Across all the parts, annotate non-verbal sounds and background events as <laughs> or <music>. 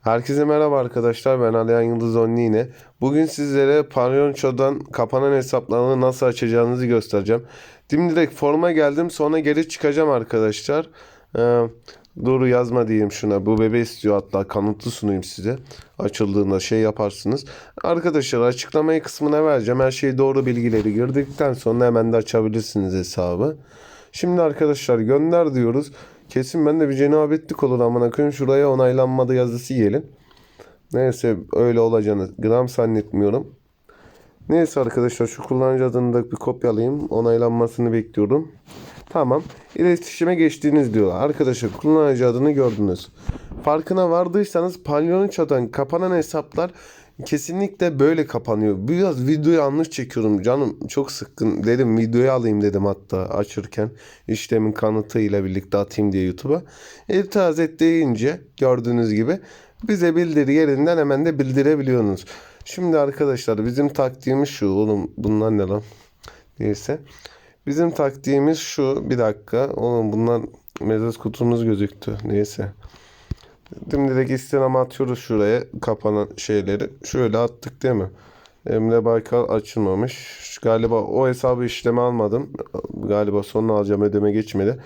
Herkese merhaba arkadaşlar ben Alihan Yıldız Onlu yine. Bugün sizlere Palyonço'dan kapanan hesaplarını nasıl açacağınızı göstereceğim. Dimdirek forma geldim sonra geri çıkacağım arkadaşlar. Ee, doğru yazma diyeyim şuna. Bu bebe istiyor hatta kanıtlı sunayım size. Açıldığında şey yaparsınız. Arkadaşlar açıklamayı kısmına vereceğim. Her şeyi doğru bilgileri girdikten sonra hemen de açabilirsiniz hesabı. Şimdi arkadaşlar gönder diyoruz. Kesin ben de bir cenabetlik olur amına koyayım. Şuraya onaylanmadı yazısı yiyelim. Neyse öyle olacağını gram zannetmiyorum. Neyse arkadaşlar şu kullanıcı adını da bir kopyalayayım. Onaylanmasını bekliyorum. Tamam. İletişime geçtiğiniz diyor. Arkadaşlar kullanıcı adını gördünüz. Farkına vardıysanız Palyonço'dan kapanan hesaplar kesinlikle böyle kapanıyor. Biraz videoyu yanlış çekiyorum. Canım çok sıkkın. Dedim videoyu alayım dedim hatta açırken. işlemin kanıtıyla birlikte atayım diye YouTube'a. İtiraz et deyince gördüğünüz gibi bize bildiri yerinden hemen de bildirebiliyorsunuz. Şimdi arkadaşlar bizim taktiğimiz şu. Oğlum bunlar ne lan? Neyse. Bizim taktiğimiz şu. Bir dakika. Oğlum bunlar mesaj kutumuz gözüktü. Neyse. Dimdirek istinam atıyoruz şuraya kapanan şeyleri. Şöyle attık değil mi? Emre Baykal açılmamış. Galiba o hesabı işleme almadım. Galiba sonra alacağım ödeme geçmedi.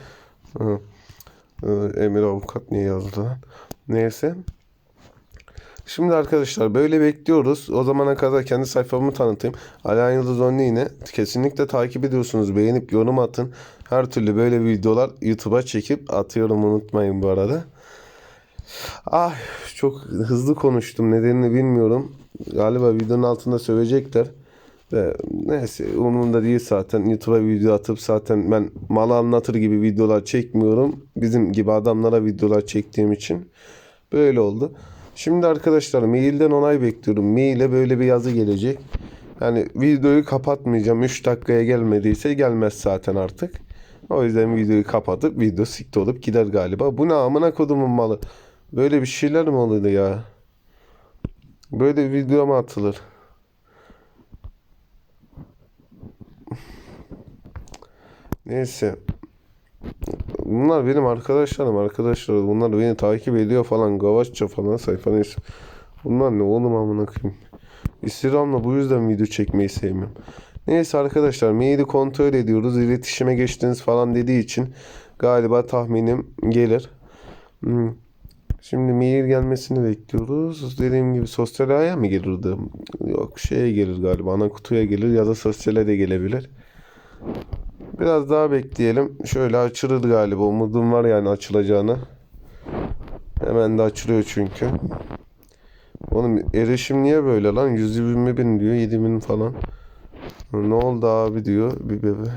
Ee, Emir Avukat niye yazdı? Neyse. Şimdi arkadaşlar böyle bekliyoruz. O zamana kadar kendi sayfamı tanıtayım. Alihan Yıldız Onlu yine. Kesinlikle takip ediyorsunuz. Beğenip yorum atın. Her türlü böyle videolar YouTube'a çekip atıyorum unutmayın bu arada. Ah çok hızlı konuştum. Nedenini bilmiyorum. Galiba videonun altında sövecekler. Ve neyse umurumda değil zaten. YouTube'a video atıp zaten ben malı anlatır gibi videolar çekmiyorum. Bizim gibi adamlara videolar çektiğim için böyle oldu. Şimdi arkadaşlar mailden onay bekliyorum. Maile böyle bir yazı gelecek. Yani videoyu kapatmayacağım. 3 dakikaya gelmediyse gelmez zaten artık. O yüzden videoyu kapatıp video sikti olup gider galiba. Bu ne amına kodumun malı. Böyle bir şeyler mi oluyor ya? Böyle video mu atılır? Neyse. Bunlar benim arkadaşlarım arkadaşlar. Bunlar beni takip ediyor falan. Gavaşça falan sayfanın. Bunlar ne oğlum amına koyayım. Instagram'la bu yüzden video çekmeyi sevmiyorum. Neyse arkadaşlar maili kontrol ediyoruz. İletişime geçtiniz falan dediği için galiba tahminim gelir. Hmm. Şimdi mail gelmesini bekliyoruz. Dediğim gibi sosyal ağya mı gelirdi? Yok şeye gelir galiba. Ana kutuya gelir ya da sosyale de gelebilir. Biraz daha bekleyelim. Şöyle açılır galiba. Umudum var yani açılacağını. Hemen de açılıyor çünkü. Oğlum erişim niye böyle lan? 120 bin diyor. 7 bin falan. Ne oldu abi diyor bir bebe.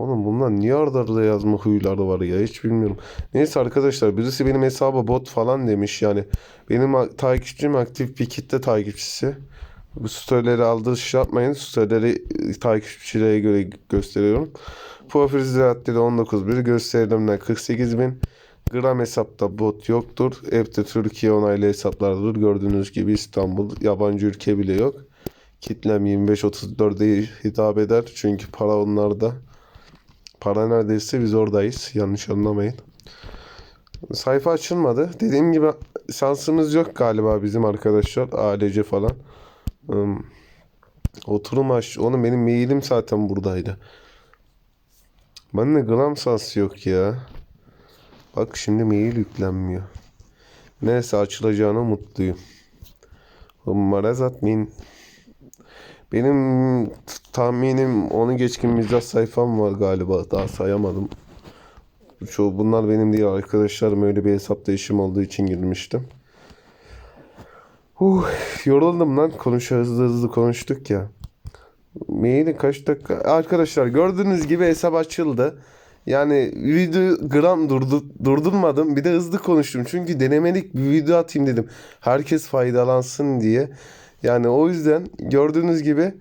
Oğlum bunlar niye arda arda yazma huyları var ya hiç bilmiyorum. Neyse arkadaşlar birisi benim hesaba bot falan demiş yani. Benim takipçim aktif bir kitle takipçisi. Bu storyleri aldığı şey yapmayın. Storyleri e, takipçilere göre gösteriyorum. Profil ziyaretleri 19.1 gösterimler 48.000 Gram hesapta bot yoktur. Hepsi Türkiye onaylı hesaplardır. Gördüğünüz gibi İstanbul yabancı ülke bile yok. Kitlem 25-34'e hitap eder. Çünkü para onlarda. Para neredeyse biz oradayız. Yanlış anlamayın. Sayfa açılmadı. Dediğim gibi şansımız yok galiba bizim arkadaşlar. Ailece falan. Hmm. Oturum aç. Oğlum benim mailim zaten buradaydı. Bende gram şansı yok ya. Bak şimdi mail yüklenmiyor. Neyse açılacağına mutluyum. Umarız atmayın. Benim tahminim onu geçkin mizah sayfam var galiba. Daha sayamadım. Çoğu bunlar benim değil arkadaşlarım öyle bir hesapta işim olduğu için girmiştim. Uh, yoruldum lan. Konuş hızlı hızlı konuştuk ya. Maili kaç dakika? Arkadaşlar gördüğünüz gibi hesap açıldı. Yani video gram durdu, durdurmadım. Bir de hızlı konuştum. Çünkü denemelik bir video atayım dedim. Herkes faydalansın diye. Yani o yüzden gördüğünüz gibi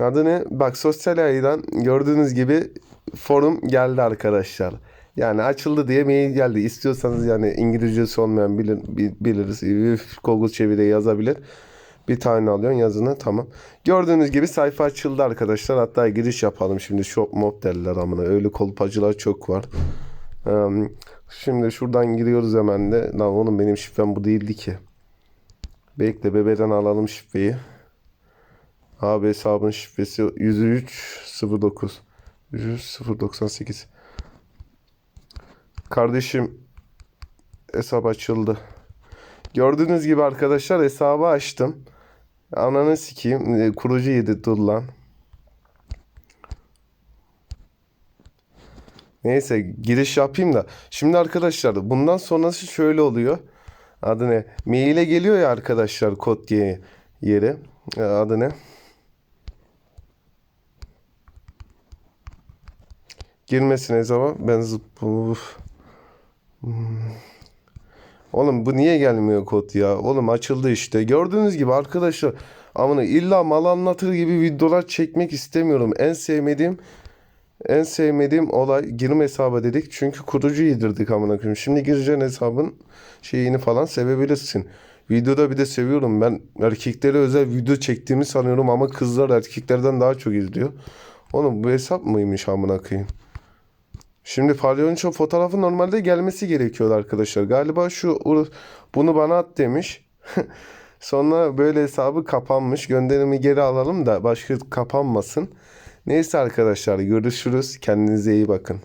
adı ne? Bak sosyal aydan gördüğünüz gibi forum geldi arkadaşlar. Yani açıldı diye mail geldi. İstiyorsanız yani İngilizcesi olmayan bilir, bi- biliriz. Google çeviri yazabilir. Bir tane alıyorsun yazını tamam. Gördüğünüz gibi sayfa açıldı arkadaşlar. Hatta giriş yapalım şimdi. Shop mob derler amına. Öyle kolpacılar çok var. Şimdi şuradan giriyoruz hemen de. Lan oğlum benim şifrem bu değildi ki. Bekle bebeden alalım şifreyi. Abi hesabın şifresi 10309 10398 Kardeşim hesap açıldı. Gördüğünüz gibi arkadaşlar hesabı açtım. Ananı sikeyim. e, Kurucu yedi dur lan. Neyse giriş yapayım da. Şimdi arkadaşlar bundan sonrası şöyle oluyor. Adı ne? Maile geliyor ya arkadaşlar kod diye yeri. E, Adı ne? Girmesine zaman ben zıp... Uf. Hmm. Oğlum bu niye gelmiyor kod ya? Oğlum açıldı işte. Gördüğünüz gibi arkadaşlar amına illa mal anlatır gibi videolar çekmek istemiyorum. En sevmediğim en sevmediğim olay girme hesaba dedik. Çünkü kurucu yedirdik amına koyayım. Şimdi gireceğin hesabın şeyini falan sevebilirsin. Videoda bir de seviyorum ben erkeklere özel video çektiğimi sanıyorum ama kızlar erkeklerden daha çok izliyor. Oğlum bu hesap mıymış amına koyayım? Şimdi palyonço fotoğrafı normalde gelmesi gerekiyordu arkadaşlar. Galiba şu bunu bana at demiş. <laughs> Sonra böyle hesabı kapanmış. Gönderimi geri alalım da başka kapanmasın. Neyse arkadaşlar görüşürüz. Kendinize iyi bakın.